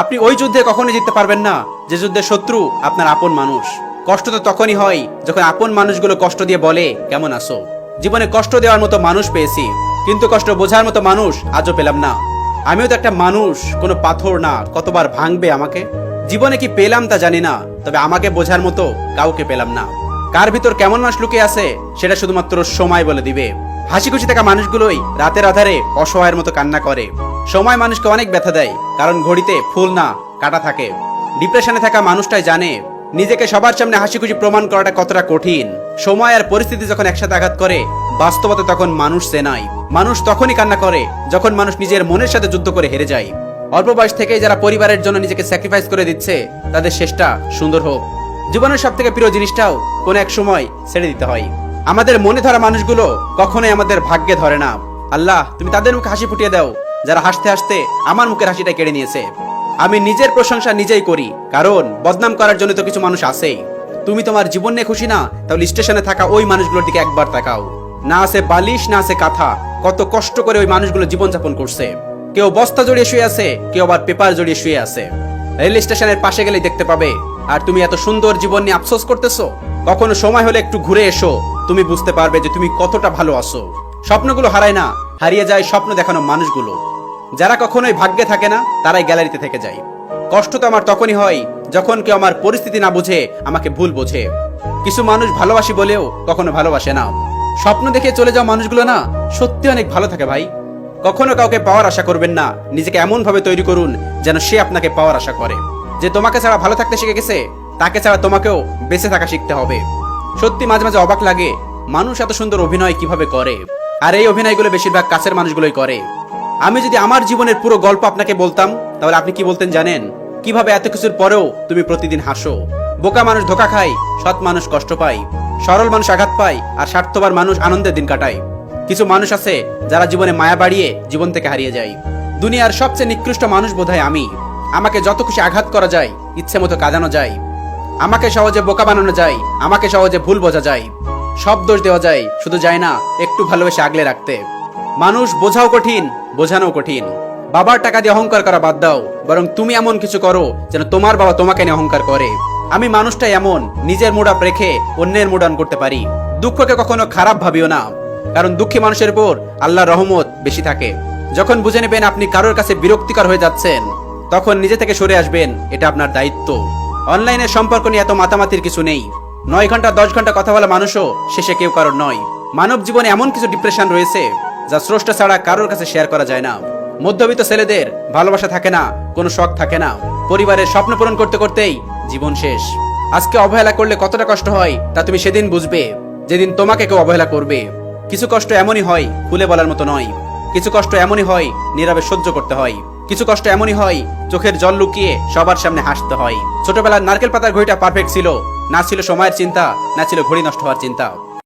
আপনি ওই যুদ্ধে কখনোই জিততে পারবেন না। যে যুদ্ধে শত্রু আপনার আপন মানুষ। কষ্ট তো তখনই হয় যখন আপন মানুষগুলো কষ্ট দিয়ে বলে, কেমন আসো জীবনে কষ্ট দেওয়ার মতো মানুষ পেয়েছি, কিন্তু কষ্ট বোঝার মতো মানুষ আজও পেলাম না। আমিও তো একটা মানুষ, কোনো পাথর না, কতবার ভাঙবে আমাকে? জীবনে কি পেলাম তা জানি না, তবে আমাকে বোঝার মতো কাউকে পেলাম না। কার ভিতর কেমন মানুষ লুকিয়ে আছে, সেটা শুধুমাত্র সময় বলে দিবে। হাসি খুশি থাকা মানুষগুলোই রাতের আধারে অসহায়ের মতো কান্না করে। সময় মানুষকে অনেক ব্যথা দেয়, কারণ ঘড়িতে ফুল না, কাটা থাকে। ডিপ্রেশনে থাকা মানুষটাই জানে, নিজেকে সবার সামনে হাসি খুশি প্রমাণ করাটা কতটা কঠিন। সময় আর পরিস্থিতি যখন একসাথে আঘাত করে, বাস্তবতা তখন মানুষ চেনায়। মানুষ তখনই কান্না করে, যখন মানুষ নিজের মনের সাথে যুদ্ধ করে হেরে যায়। অল্প বয়স থেকেই যারা পরিবারের জন্য নিজেকে স্যাক্রিফাইস করে দিচ্ছে, তাদের শেষটা সুন্দর হোক। জীবনের সব থেকে প্রিয় জিনিসটাও কোনো এক সময় ছেড়ে দিতে হয়। আমাদের মনে ধরা মানুষগুলো কখনোই আমাদের ভাগ্যে ধরে না। আল্লাহ, তুমি তাদের মুখে হাসি ফুটিয়ে দাও। যারা হাসতে হাসতে আমার মুখের হাসিটা কেড়ে নিয়েছে। আমি নিজের প্রশংসা নিজেই করি, কারণ বদনাম করার জন্য তো কিছু মানুষ আছেই। তুমি তোমার জীবন নিয়ে খুশি না, তাহলে স্টেশনে থাকা ওই মানুষগুলোর দিকে একবার তাকাও। না আছে বালিশ, না আছে কাঁথা। কত কষ্ট করে ওই মানুষগুলো জীবনযাপন করছে। কেউ বস্তা জড়িয়ে শুয়ে আছে, কেউ আবার পেপার জড়িয়ে শুয়ে আছে। রেল স্টেশনের পাশে গেলেই দেখতে পাবে, আর তুমি এত সুন্দর জীবন নিয়ে আফসোস করতেছো? কখনো সময় হলে একটু ঘুরে এসো। তুমি বুঝতে পারবে যে তুমি কতটা ভালো আছো। স্বপ্নগুলো হারায় না, হারিয়ে যায় স্বপ্ন দেখানো মানুষগুলো। যারা কখনোই ভাগ্যে থাকে না, তারাই গ্যালারিতে থেকে যায়। কষ্ট তো আমার তখনই হয় যখন কেউ আমার পরিস্থিতি না বুঝে, আমাকে ভুল বোঝে। কিছু মানুষ ভালোবাসি বলেও কখনো ভালোবাসে না। স্বপ্ন দেখে চলে যাওয়া মানুষগুলো না, সত্যি অনেক ভালো থাকে ভাই। কখনো কাউকে পাওয়ার আশা করবেন না, নিজেকে এমন ভাবে তৈরি করুন যেন সে আপনাকে পাওয়ার আশা করে। যে তোমাকে ছাড়া ভালো থাকতে শিখে গেছে, তাকে ছাড়া তোমাকেও বেঁচে থাকা শিখতে হবে। সত্যি মাঝে মাঝে অবাক লাগে, মানুষ এত সুন্দর অভিনয় কীভাবে করে? আর এই অভিনয়গুলো বেশিরভাগ কাছের মানুষগুলোই করে। আমি যদি আমার জীবনের পুরো গল্প আপনাকে বলতাম, তাহলে আপনি কি বলতেন জানেন? কীভাবে এত কিছুর পরেও তুমি প্রতিদিন হাসো? বোকা মানুষ ধোকা খায়, সৎ মানুষ কষ্ট পায়, সরল মানুষ আঘাত পায়, আর স্বার্থবার মানুষ আনন্দের দিন কাটায়। কিছু মানুষ আছে যারা জীবনে মায়া বাড়িয়ে জীবন থেকে হারিয়ে যায়। দুনিয়ার সবচেয়ে নিকৃষ্ট মানুষ বোধহয় আমি। আমাকে যত খুশি আঘাত করা যায়, ইচ্ছে মতো কাঁদানো যায়। আমাকে সহজে বোকা বানানো যায়, আমাকে সহজে ভুল বোঝা যায়। সব দোষ দেওয়া যায়, শুধু যায় না, একটু ভালোবেসে আগলে রাখতে। মানুষ বোঝাও কঠিন বোঝানো কঠিন। বাবার টাকা দিয়ে অহংকার করা বাদ দাও, বরং তুমি এমন কিছু করো যেন তোমার বাবা তোমাকে নিয়ে অহংকার করে। আমি মানুষটাই এমন, নিজের মুড আপ রেখে অন্যের মুড অন করতে পারি। দুঃখকে কখনো খারাপ ভাবিও না, কারণ দুঃখী মানুষের উপর আল্লাহর রহমত বেশি থাকে। যখন বুঝে নেবেন আপনি কারোর কাছে বিরক্তিকর হয়ে যাচ্ছেন, তখন নিজে থেকে সরে আসবেন, এটা আপনার দায়িত্ব। অনলাইনে সম্পর্ক নিয়ে এত মাতামাতির কিছু নেই। নয় ঘণ্টা, দশ ঘণ্টা কথা বলা মানুষও শেষে কেউ কারোর নয়। মানব জীবনে এমন কিছু ডিপ্রেশন রয়েছে যা স্রষ্টা ছাড়া কারোর কাছে শেয়ার করা যায় না। মধ্যবিত্ত ছেলেদের ভালোবাসা থাকে না, কোনো শখ থাকে না। পরিবারের স্বপ্ন পূরণ করতে করতেই জীবন শেষ। আজকে অবহেলা করলে কতটা কষ্ট হয়, তা তুমি সেদিন বুঝবে। যেদিন তোমাকে কেউ অবহেলা করবে। কিছু কষ্ট এমনই হয় খুলে বলার মতো নয়। কিছু কষ্ট এমনই হয়, নীরবে সহ্য করতে হয়। কিছু কষ্ট এমনই হয়, চোখের জল লুকিয়ে সবার সামনে হাসতে হয়। ছোটবেলার নারকেল পাতার ঘড়িটা পারফেক্ট ছিল, না ছিল সময়ের চিন্তা, না ছিল ঘড়ি নষ্ট হওয়ার চিন্তা।